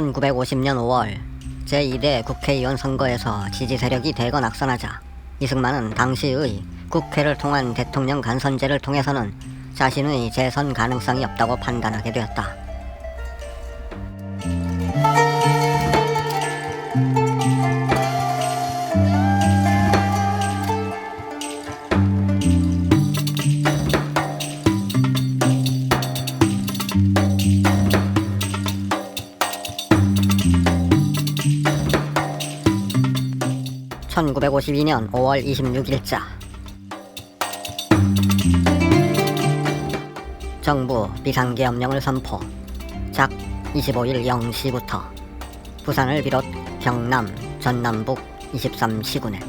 1950년 5월 제2대 국회의원 선거에서 지지 세력이 대거 낙선하자 이승만은 당시의 국회를 통한 대통령 간선제를 통해서는 자신의 재선 가능성이 없다고 판단하게 되었다. (1952년 5월 26일자) 정부 비상계엄령을 선포. 작 25일 0시부터 부산을 비롯 경남, 전남북 23시군에.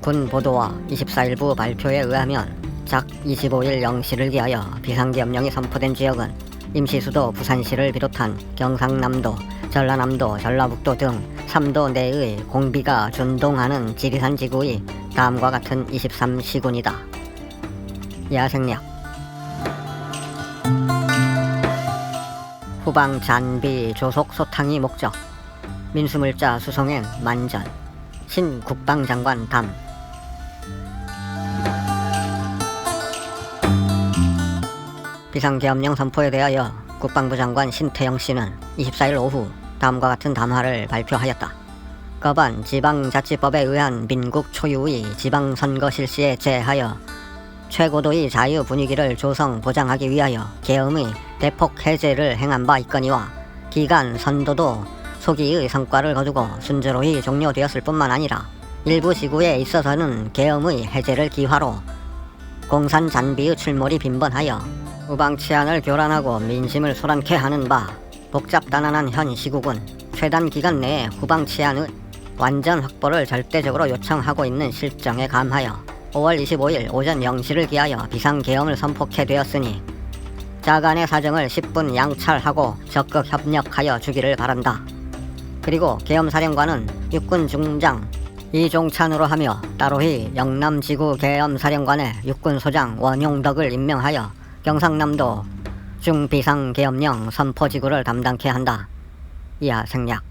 군 보도와 24일부 발표에 의하면 작 25일 0시를 기하여 비상계엄령이 선포된 지역은 임시수도 부산시를 비롯한 경상남도, 전라남도, 전라북도 등 3도 내의 공비가 준동하는 지리산 지구의 다음과 같은 23시군이다. 야생약. 후방 잔비 조속 소탕이 목적. 민수물자 수송행 만전. 신 국방장관 담. 비상계엄령 선포에 대하여 국방부 장관 신태영 씨는 24일 오후 다음과 같은 담화를 발표하였다. 거반 지방자치법에 의한 민국 초유의 지방선거 실시에 제하여 최고도의 자유 분위기를 조성 보장하기 위하여 계엄의 대폭 해제를 행한 바 있거니와 기간 선도도 소기의 성과를 거두고 순조로이 종료되었을 뿐만 아니라 일부 지구에 있어서는 계엄의 해제를 기화로 공산 잔비의 출몰이 빈번하여 우방 치안을 교란하고 민심을 소란케 하는 바 복잡단안한 현 시국은 최단 기간 내에 후방 치안의 완전 확보를 절대적으로 요청하고 있는 실정에 감하여 5월 25일 오전 0시를 기하여 비상계엄을 선포케 되었으니 자간의 사정을 10분 양찰하고 적극 협력하여 주기를 바란다. 그리고 계엄사령관은 육군 중장 이종찬으로 하며 따로히 영남지구 계엄사령관의 육군소장 원용덕을 임명하여 경상남도 중비상계엄령 선포지구를 담당케 한다. 이하 생략.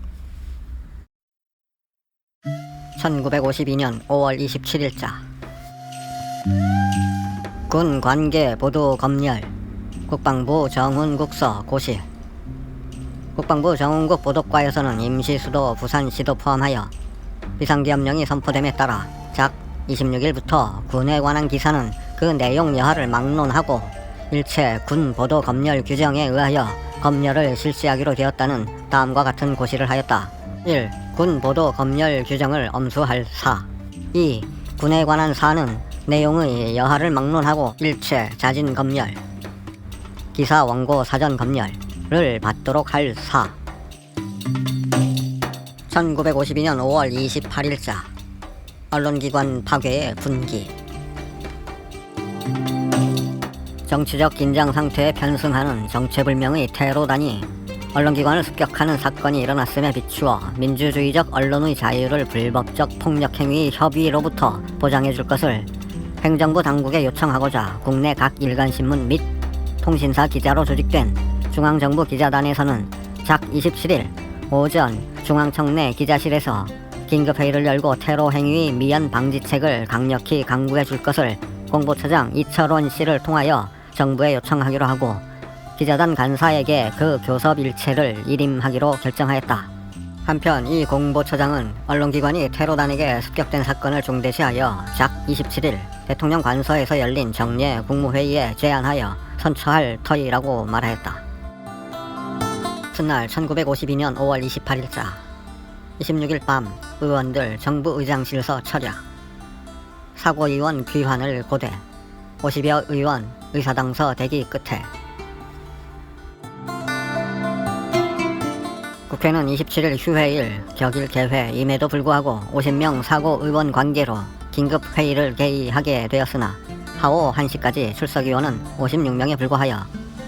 1952년 5월 27일자. 군 관계 보도 검열. 국방부 정훈국서 고시. 국방부 정훈국 보도과에서는 임시수도 부산시도 포함하여 비상계엄령이 선포됨에 따라 작 26일부터 군에 관한 기사는 그 내용 여하를 막론하고 일체 군 보도 검열 규정에 의하여 검열을 실시하기로 되었다는 다음과 같은 고시를 하였다. 1. 군 보도 검열 규정을 엄수할 사 2. 군에 관한 사는 내용의 여하를 막론하고 일체 자진 검열 기사 원고 사전 검열을 받도록 할 사. 1952년 5월 28일자 언론기관 파괴의 분기 정치적 긴장 상태에 편승하는 정체불명의 테러단이 언론기관을 습격하는 사건이 일어났음에 비추어 민주주의적 언론의 자유를 불법적 폭력행위 협의로부터 보장해 줄 것을 행정부 당국에 요청하고자 국내 각 일간신문 및 통신사 기자로 조직된 중앙정부 기자단에서는 작 27일 오전 중앙청 내 기자실에서 긴급회의를 열고 테러 행위 미연 방지책을 강력히 강구해 줄 것을 공보처장 이철원 씨를 통하여 정부에 요청하기로 하고 기자단 간사에게 그 교섭 일체를 일임하기로 결정하였다. 한편 이 공보처장은 언론기관이 테러단에게 습격된 사건을 중대시하여 작 27일 대통령 관서에서 열린 정례 국무회의에 제안하여 선처할 터이라고 말하였다. 첫날 1952년 5월 28일자 26일 밤 의원들 정부 의장실서 철야 사고의원 귀환을 고대 50여 의원 의사당서 대기 끝에 국회는 27일 휴회일 격일 개회임에도 불구하고 50명 사고 의원 관계로 긴급 회의를 개의하게 되었으나 하오 1시까지 출석 의원은 56명에 불과하여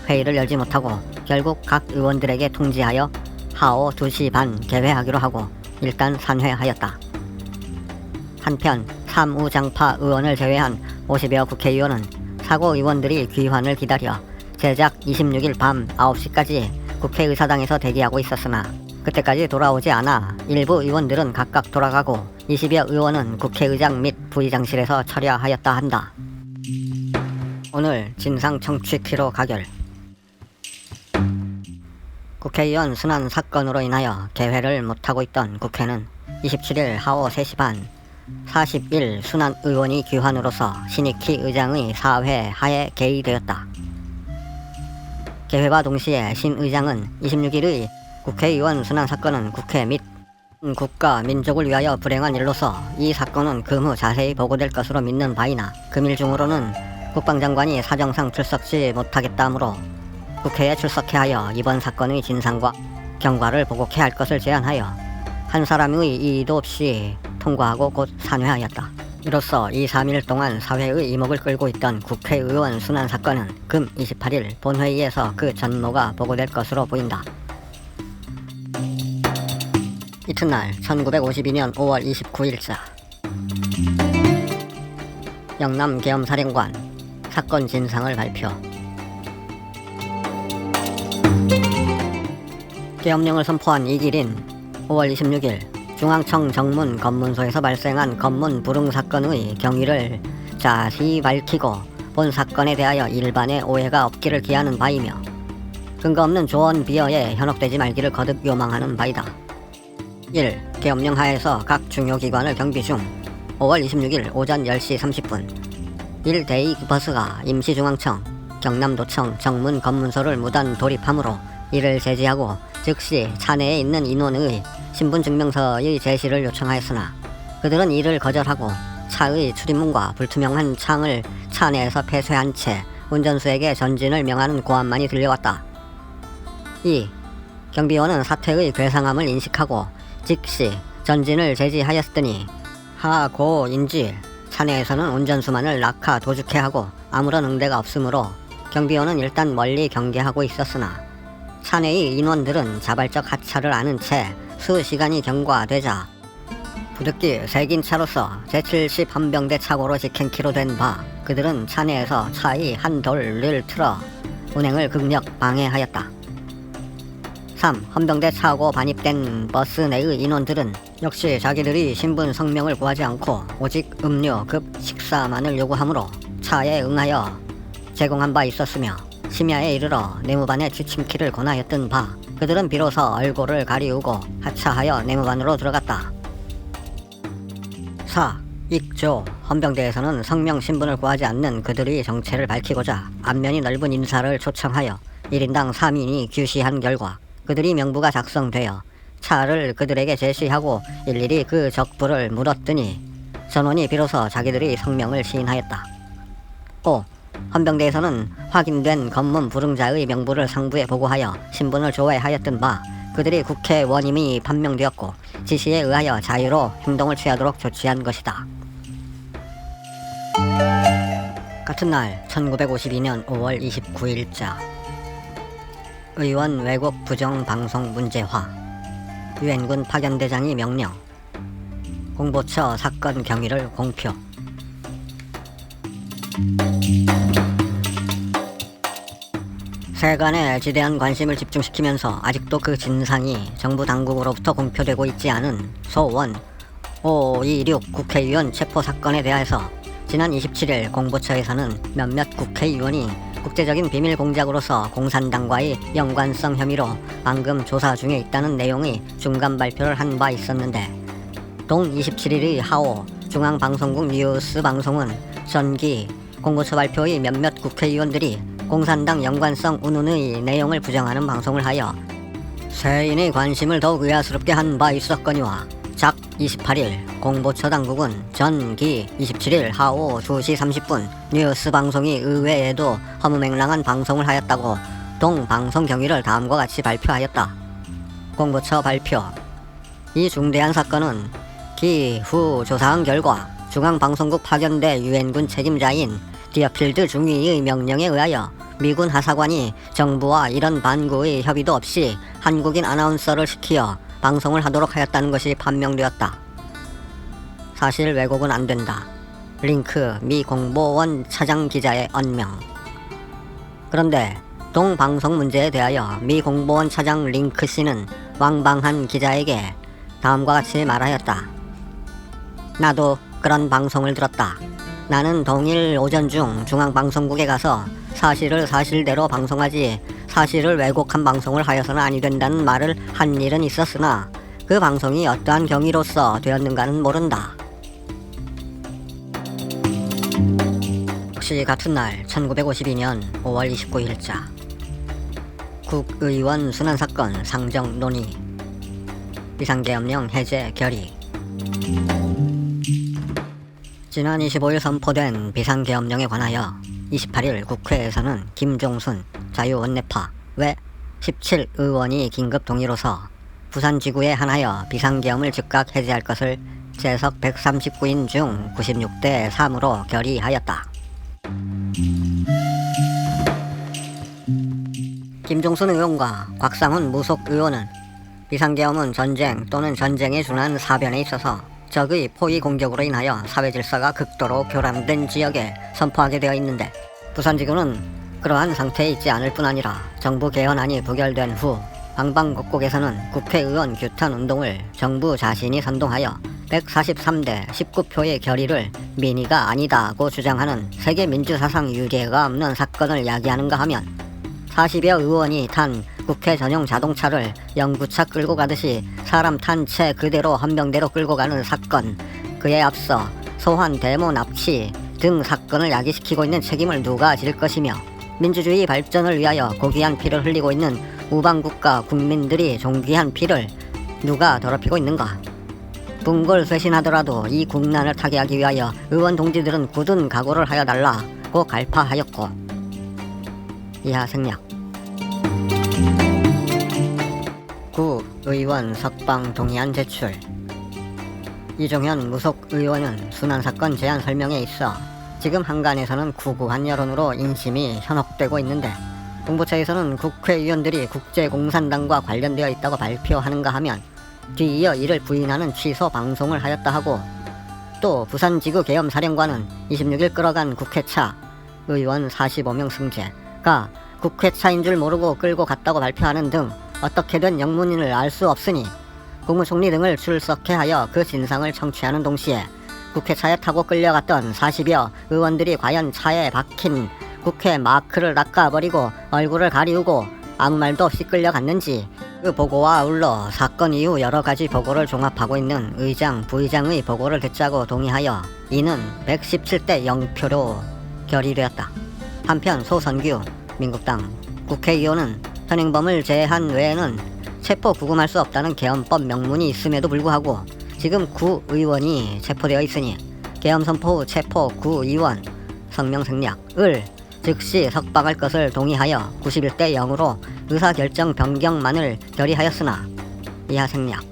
회의를 열지 못하고 결국 각 의원들에게 통지하여 하오 2시 반 개회하기로 하고 일단 산회하였다. 한편 삼우장파 의원을 제외한 50여 국회의원은 사고 의원들이 귀환을 기다려 제작 26일 밤 9시까지 국회의사당에서 대기하고 있었으나 그때까지 돌아오지 않아 일부 의원들은 각각 돌아가고 20여 의원은 국회의장 및 부의장실에서 철야하였다 한다. 오늘 진상 청취키로 가결. 국회의원 순환 사건으로 인하여 개회를 못하고 있던 국회는 27일 하오 3시 반 41 순환 의원이 귀환으로서 신익희 의장의 사회 하에 개의되었다. 개회와 동시에 신 의장은 26일의 국회의원 순환 사건은 국회 및 국가 민족을 위하여 불행한 일로서 이 사건은 금후 자세히 보고될 것으로 믿는 바이나 금일 중으로는 국방장관이 사정상 출석지 못하겠다므로 국회에 출석해 하여 이번 사건의 진상과 경과를 보고케 할 것을 제안하여 한 사람의 이의도 없이 통과하고 곧 산회하였다. 이로써 2, 3일 동안 사회의 이목을 끌고 있던 국회의원 순환 사건은 금 28일 본회의에서 그 전모가 보고될 것으로 보인다. 이튿날 1952년 5월 29일자 영남 계엄사령관 사건 진상을 발표 계엄령을 선포한 이길인 5월 26일 중앙청 정문 검문소에서 발생한 검문 불응 사건의 경위를 자세히 밝히고 본 사건에 대하여 일반의 오해가 없기를 기하는 바이며 근거 없는 조언 비어에 현혹되지 말기를 거듭 요망하는 바이다. 1. 계엄령 하에서 각 중요 기관을 경비 중 5월 26일 오전 10시 30분 1대이 버스가 임시중앙청, 경남도청 정문 검문소를 무단 돌입하므로 이를 제지하고 즉시 차내에 있는 인원의 신분증명서의 제시를 요청하였으나 그들은 이를 거절하고 차의 출입문과 불투명한 창을 차 내에서 폐쇄한 채 운전수에게 전진을 명하는 고함만이 들려왔다. 2. 경비원은 사태의 괴상함을 인식하고 즉시 전진을 제지하였으니 하고인지 차 내에서는 운전수만을 낙하 도주케 하고 아무런 응대가 없으므로 경비원은 일단 멀리 경계하고 있었으나 차내의 인원들은 자발적 하차를 아는 채 수시간이 경과되자 부득이 색인 차로서 제70 헌병대 차고로 직행키로 된 바 그들은 차내에서 차의 한 돌을 틀어 운행을 극력 방해하였다. 3. 헌병대 차고 반입된 버스 내의 인원들은 역시 자기들이 신분 성명을 구하지 않고 오직 음료, 급, 식사만을 요구하므로 차에 응하여 제공한 바 있었으며 심야에 이르러 내무반에 취침키를 권하였던 바 그들은 비로소 얼굴을 가리우고 하차하여 내무반으로 들어갔다. 4. 익조 헌병대에서는 성명 신분을 구하지 않는 그들의 정체를 밝히고자 안면이 넓은 인사를 초청하여 1인당 3인이 규시한 결과 그들이 명부가 작성되어 차를 그들에게 제시하고 일일이 그 적부를 물었더니 전원이 비로소 자기들의 성명을 시인하였다. 5. 헌병대에서는 확인된 검문 불응자의 명부를 상부에 보고하여 신분을 조회하였던 바 그들이 국회원임이 판명되었고 지시에 의하여 자유로 행동을 취하도록 조치한 것이다. 같은 날 1952년 5월 29일자 의원 왜곡 부정 방송 문제화 유엔군 파견대장이 명령 공보처 사건 경위를 공표 세간에 지대한 관심을 집중시키면서 아직도 그 진상이 정부 당국으로부터 공표되고 있지 않은 소원 526 국회의원 체포 사건에 대해서 지난 27일 공보처에서는 몇몇 국회의원이 국제적인 비밀 공작으로서 공산당과의 연관성 혐의로 방금 조사 중에 있다는 내용의 중간 발표를 한 바 있었는데 동 27일의 하오 중앙방송국 뉴스 방송은 전기 공보처 발표의 몇몇 국회의원들이 공산당 연관성 운운의 내용을 부정하는 방송을 하여 세인의 관심을 더욱 의아스럽게 한 바 있었거니와 작 28일 공보처 당국은 전기 27일 하오 2시 30분 뉴스 방송이 의외에도 허무맹랑한 방송을 하였다고 동 방송 경위를 다음과 같이 발표하였다. 공보처 발표 이 중대한 사건은 기후 조사한 결과 중앙방송국 파견대 유엔군 책임자인 디어필드 중위의 명령에 의하여 미군 하사관이 정부와 이런 반구의 협의도 없이 한국인 아나운서를 시키어 방송을 하도록 하였다는 것이 판명되었다. 사실 왜곡은 안 된다. 링크 미 공보원 차장 기자의 언명. 그런데 동 방송 문제에 대하여 미 공보원 차장 링크 씨는 왕방한 기자에게 다음과 같이 말하였다. 나도 그런 방송을 들었다. 나는 동일 오전 중 중앙방송국에 가서 사실을 사실대로 방송하지 사실을 왜곡한 방송을 하여서는 아니 된다는 말을 한 일은 있었으나 그 방송이 어떠한 경위로서 되었는가는 모른다. 혹시 같은 날 1952년 5월 29일자. 국의원 순환 사건 상정 논의. 비상계엄령 해제 결의 지난 25일 선포된 비상계엄령에 관하여 28일 국회에서는 김종순 자유원내파 외 17의원이 긴급 동의로서 부산지구에 한하여 비상계엄을 즉각 해제할 것을 재석 139인 중 96대 3으로 결의하였다. 김종순 의원과 곽상훈 무속 의원은 비상계엄은 전쟁 또는 전쟁에 준한 사변에 있어서 적의 포위 공격으로 인하여 사회 질서가 극도로 교란된 지역에 선포하게 되어 있는데 부산지구는 그러한 상태에 있지 않을 뿐 아니라 정부 개헌안이 부결된 후 방방곡곡에서는 국회의원 규탄 운동을 정부 자신이 선동하여 143대 19표의 결의를 민의가 아니다고 주장하는 세계 민주사상 유례가 없는 사건을 야기하는가 하면 40여 의원이 탄 국회 전용 자동차를 영구차 끌고 가듯이 사람 탄 채 그대로 헌병대로 끌고 가는 사건. 그에 앞서 소환 데모 납치 등 사건을 야기시키고 있는 책임을 누가 질 것이며 민주주의 발전을 위하여 고귀한 피를 흘리고 있는 우방국가 국민들이 존귀한 피를 누가 더럽히고 있는가? bun골 쇄신하더라도 이 국난을 타개하기 위하여 의원 동지들은 굳은 각오를 하여 달라고 갈파하였고. 이하 생략 의원 석방 동의안 제출. 이종현 무속 의원은 순환사건 제안 설명에 있어 지금 한간에서는 구구한 여론으로 인심이 현혹되고 있는데 동부처에서는 국회의원들이 국제공산당과 관련되어 있다고 발표하는가 하면 뒤이어 이를 부인하는 취소 방송을 하였다 하고 또 부산지구 계엄사령관은 26일 끌어간 국회차 의원 45명 승재가 국회차인 줄 모르고 끌고 갔다고 발표하는 등 어떻게 된 영문인을 알 수 없으니 국무총리 등을 출석해 하여 그 진상을 청취하는 동시에 국회 차에 타고 끌려갔던 40여 의원들이 과연 차에 박힌 국회 마크를 낚아버리고 얼굴을 가리우고 아무 말도 없이 끌려갔는지 그 보고와 아울러 사건 이후 여러 가지 보고를 종합하고 있는 의장, 부의장의 보고를 듣자고 동의하여 이는 117대 0표로 결의되었다. 한편 소선규 민국당 국회의원은 현행범을 제한 외에는 체포 구금할 수 없다는 계엄법 명문이 있음에도 불구하고 지금 구 의원이 체포되어 있으니 계엄 선포 후 체포 구 의원 성명 생략을 즉시 석방할 것을 동의하여 91대 0으로 의사결정 변경만을 결의하였으나 이하 생략.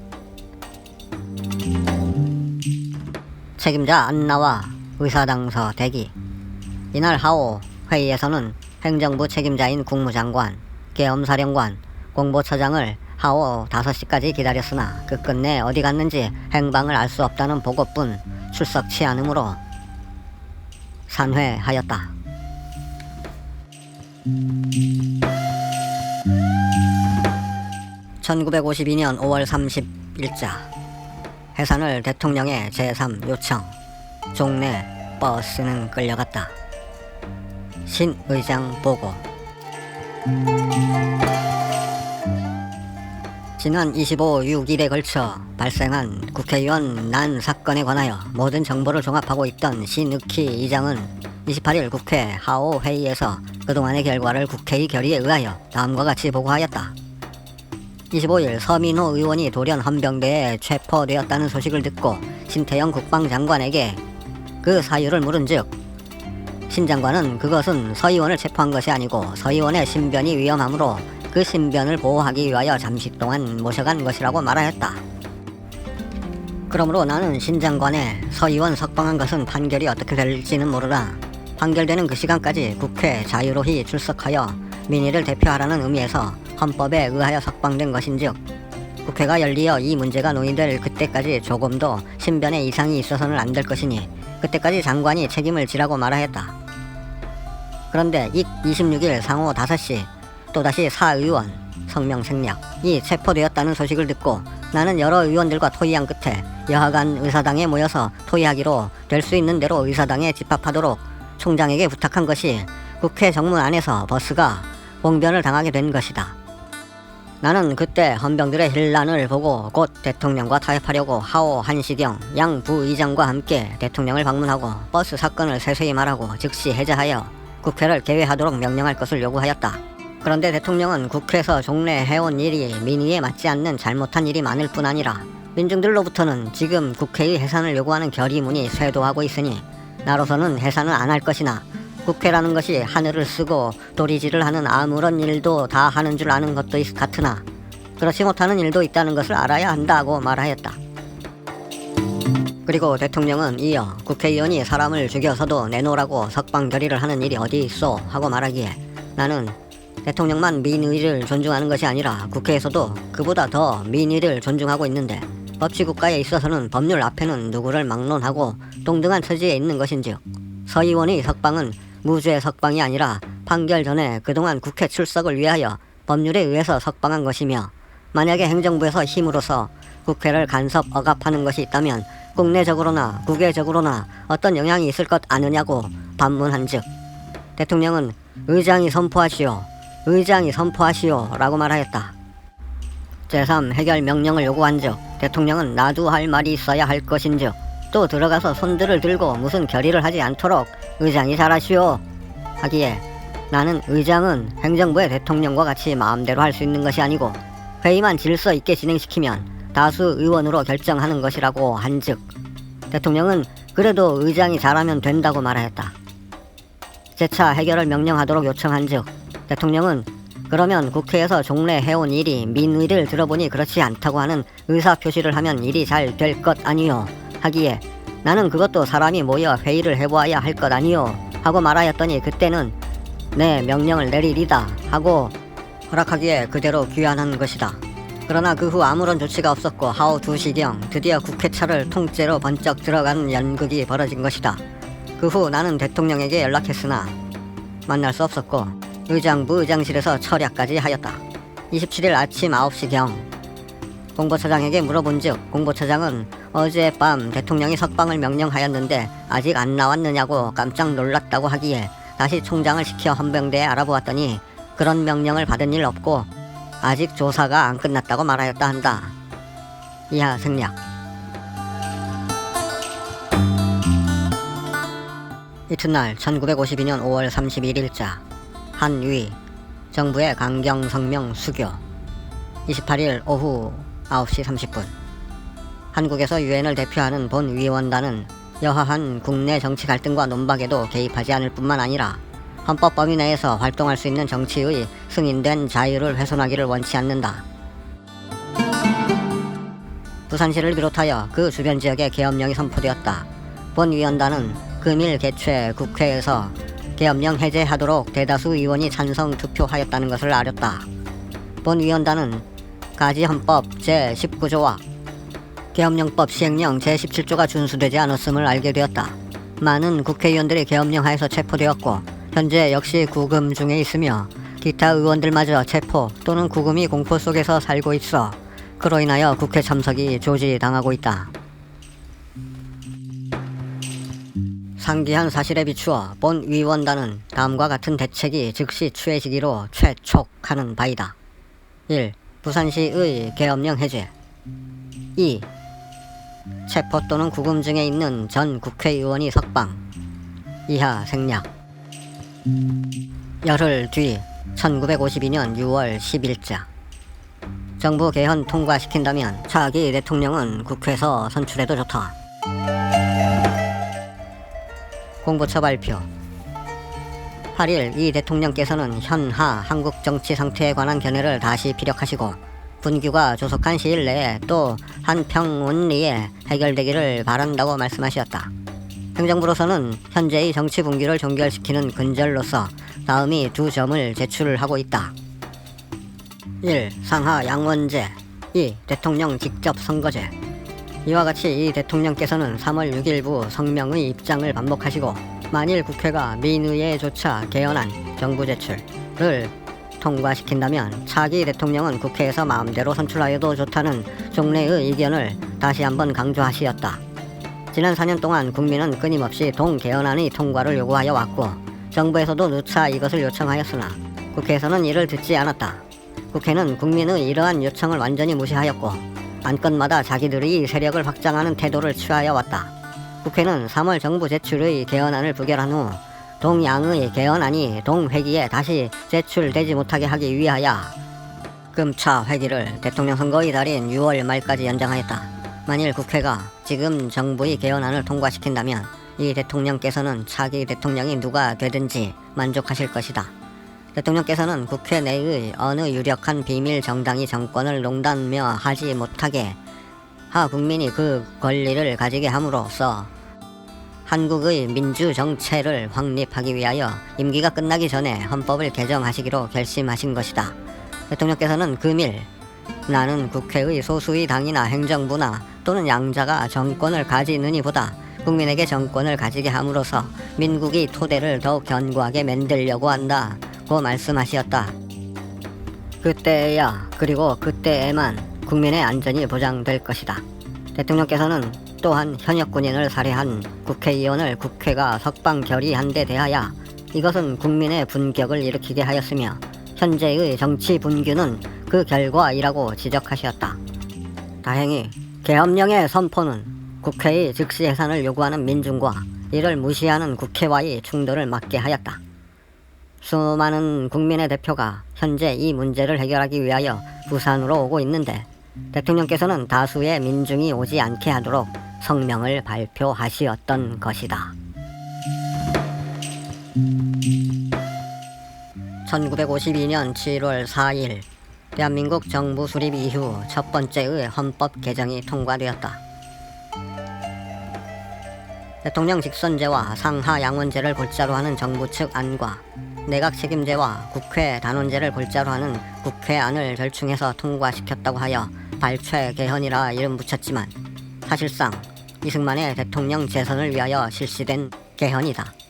책임자 안나와 의사당서 대기. 이날 하오 회의에서는 행정부 책임자인 국무장관, 계엄사령관, 공보처장을 하오 5시까지 기다렸으나 그 끝내 어디 갔는지 행방을 알 수 없다는 보고뿐 출석치 않으므로 산회하였다. 1952년 5월 30일자 해산을 대통령의 제3 요청 종래 버스는 끌려갔다. 신 의장 보고 지난 25, 6일에 걸쳐 발생한 국회의원 난 사건에 관하여 모든 정보를 종합하고 있던 신의키 의장은 28일 국회 하오 회의에서 그동안의 결과를 국회의 결의에 의하여 다음과 같이 보고하였다. 25일 서민호 의원이 돌연 헌병대에 체포되었다는 소식을 듣고 신태영 국방장관에게 그 사유를 물은즉 신 장관은 그것은 서 의원을 체포한 것이 아니고 서 의원의 신변이 위험하므로 그 신변을 보호하기 위하여 잠시 동안 모셔간 것이라고 말하였다. 그러므로 나는 신 장관의 서 의원 석방한 것은 판결이 어떻게 될지는 모르나 판결되는 그 시간까지 국회 자유로이 출석하여 민의를 대표하라는 의미에서 헌법에 의하여 석방된 것인즉 국회가 열리어 이 문제가 논의될 그때까지 조금도 신변에 이상이 있어서는 안 될 것이니 그때까지 장관이 책임을 지라고 말하였다. 그런데 이 26일 상호 5시 또다시 사의원 성명 생략 이 체포되었다는 소식을 듣고 나는 여러 의원들과 토의한 끝에 여하간 의사당에 모여서 토의하기로 될 수 있는 대로 의사당에 집합하도록 총장에게 부탁한 것이 국회 정문 안에서 버스가 봉변을 당하게 된 것이다. 나는 그때 헌병들의 hir난을 보고 곧 대통령과 타협하려고 하오 한시경 양 부의장과 함께 대통령을 방문하고 버스 사건을 세세히 말하고 즉시 해제하여 국회를 개회하도록 명령할 것을 요구하였다. 그런데 대통령은 국회에서 종래 해온 일이 민의에 맞지 않는 잘못한 일이 많을 뿐 아니라 민중들로부터는 지금 국회의 해산을 요구하는 결의문이 쇄도하고 있으니 나로서는 해산은 안할 것이나 국회라는 것이 하늘을 쓰고 도리질을 하는 아무런 일도 다 하는 줄 아는 것도 있 같으나 그렇지 못하는 일도 있다는 것을 알아야 한다고 말하였다. 그리고 대통령은 이어 국회의원이 사람을 죽여서도 내놓으라고 석방 결의를 하는 일이 어디 있어 하고 말하기에 나는 대통령만 민의를 존중하는 것이 아니라 국회에서도 그보다 더 민의를 존중하고 있는데 법치국가에 있어서는 법률 앞에는 누구를 막론하고 동등한 처지에 있는 것인지요. 서 의원의 석방은 무죄 석방이 아니라 판결 전에 그동안 국회 출석을 위하여 법률에 의해서 석방한 것이며 만약에 행정부에서 힘으로써 국회를 간섭 억압하는 것이 있다면 국내적으로나 국외적으로나 어떤 영향이 있을 것 아느냐고 반문한즉 대통령은 의장이 선포하시오 의장이 선포하시오 라고 말하였다. 제3 해결 명령을 요구한즉 대통령은 나도 할 말이 있어야 할 것인즉 또 들어가서 손들을 들고 무슨 결의를 하지 않도록 의장이 잘하시오 하기에 나는 의장은 행정부의 대통령과 같이 마음대로 할 수 있는 것이 아니고 회의만 질서 있게 진행시키면 다수 의원으로 결정하는 것이라고 한즉 대통령은 그래도 의장이 잘하면 된다고 말하였다. 재차 해결을 명령하도록 요청한즉 대통령은 그러면 국회에서 종래 해온 일이 민의를 들어보니 그렇지 않다고 하는 의사 표시를 하면 일이 잘 될 것 아니요 하기에 나는 그것도 사람이 모여 회의를 해보아야 할 것 아니요 하고 말하였더니 그때는 내 명령을 내리리다 하고 허락하기에 그대로 귀환한 것이다. 그러나 그 후 아무런 조치가 없었고 하오 2시경 드디어 국회차를 통째로 번쩍 들어가는 연극이 벌어진 것이다. 그 후 나는 대통령에게 연락했으나 만날 수 없었고 의장부 의장실에서 철야까지 하였다. 27일 아침 9시경 공보처장에게 물어본즉 공보처장은 어젯밤 대통령이 석방을 명령하였는데 아직 안 나왔느냐고 깜짝 놀랐다고 하기에 다시 총장을 시켜 헌병대에 알아보았더니 그런 명령을 받은 일 없고 아직 조사가 안 끝났다고 말하였다 한다. 이하 생략. 이튿날 1952년 5월 31일자 한위 정부의 강경 성명 수교 28일 오후 9시 30분 한국에서 유엔을 대표하는 본 위원단은 여하한 국내 정치 갈등과 논박에도 개입하지 않을 뿐만 아니라 헌법 범위 내에서 활동할 수 있는 정치의 승인된 자유를 훼손하기를 원치 않는다. 부산시를 비롯하여 그 주변 지역에 계엄령이 선포되었다. 본위원단은 금일 개최 국회에서 계엄령 해제하도록 대다수 의원이 찬성 투표하였다는 것을 알렸다. 본위원단은 가지헌법 제19조와 계엄령법 시행령 제17조가 준수되지 않았음을 알게 되었다. 많은 국회의원들이 계엄령 하에서 체포되었고 현재 역시 구금 중에 있으며 기타 의원들마저 체포 또는 구금이 공포 속에서 살고 있어 그로 인하여 국회 참석이 조지당하고 있다. 상기한 사실에 비추어 본 위원단은 다음과 같은 대책이 즉시 취해지기로 최촉하는 바이다. 1. 부산시의 계엄령 해제 2. 체포 또는 구금 중에 있는 전 국회의원이 석방 이하 생략 열흘 뒤 1952년 6월 10일자 정부 개헌 통과시킨다면 차기 대통령은 국회에서 선출해도 좋다. 공보처 발표 8일 이 대통령께서는 현하 한국 정치 상태에 관한 견해를 다시 피력하시고 분규가 조속한 시일 내에 또 한평원리에 해결되기를 바란다고 말씀하셨다. 행정부로서는 현재의 정치 분규를 종결시키는 근절로서 다음이 두 점을 제출하고 있다. 1. 상하 양원제 2. 대통령 직접 선거제 이와 같이 이 대통령께서는 3월 6일부 성명의 입장을 반복하시고 만일 국회가 민의에 조차 개헌안 정부 제출을 통과시킨다면 차기 대통령은 국회에서 마음대로 선출하여도 좋다는 종래의 의견을 다시 한번 강조하시었다. 지난 4년 동안 국민은 끊임없이 동개헌안의 통과를 요구하여 왔고 정부에서도 누차 이것을 요청하였으나 국회에서는 이를 듣지 않았다. 국회는 국민의 이러한 요청을 완전히 무시하였고 안건마다 자기들의 세력을 확장하는 태도를 취하여 왔다. 국회는 3월 정부 제출의 개헌안을 부결한 후 동양의 개헌안이 동회기에 다시 제출되지 못하게 하기 위하여 금차 회기를 대통령 선거의 달인 6월 말까지 연장하였다. 만일 국회가 지금 정부의 개헌안을 통과시킨다면 이 대통령께서는 차기 대통령이 누가 되든지 만족하실 것이다. 대통령께서는 국회 내의 어느 유력한 비밀 정당이 정권을 농단며 하지 못하게 하 국민이 그 권리를 가지게 함으로써 한국의 민주 정체를 확립하기 위하여 임기가 끝나기 전에 헌법을 개정하시기로 결심하신 것이다. 대통령께서는 금일 나는 국회의 소수의 당이나 행정부나 또는 양자가 정권을 가지느니보다 국민에게 정권을 가지게 함으로써 민국의 토대를 더욱 견고하게 만들려고 한다 고 말씀하시었다. 그때야 그리고 그때에만 국민의 안전이 보장될 것이다. 대통령께서는 또한 현역 군인을 살해한 국회의원을 국회가 석방 결의한 데 대하여 이것은 국민의 분격을 일으키게 하였으며 현재의 정치 분규는 그 결과이라고 지적하셨다. 다행히 계엄령의 선포는 국회의 즉시 해산을 요구하는 민중과 이를 무시하는 국회와의 충돌을 막게 하였다. 수많은 국민의 대표가 현재 이 문제를 해결하기 위하여 부산으로 오고 있는데 대통령께서는 다수의 민중이 오지 않게 하도록 성명을 발표하시었던 것이다. 1952년 7월 4일 대한민국 정부 수립 이후 첫 번째의 헌법 개정이 통과되었다. 대통령 직선제와 상하 양원제를 골자로 하는 정부 측 안과 내각 책임제와 국회 단원제를 골자로 하는 국회안을 절충해서 통과시켰다고 하여 발췌 개헌이라 이름 붙였지만 사실상 이승만의 대통령 재선을 위하여 실시된 개헌이다.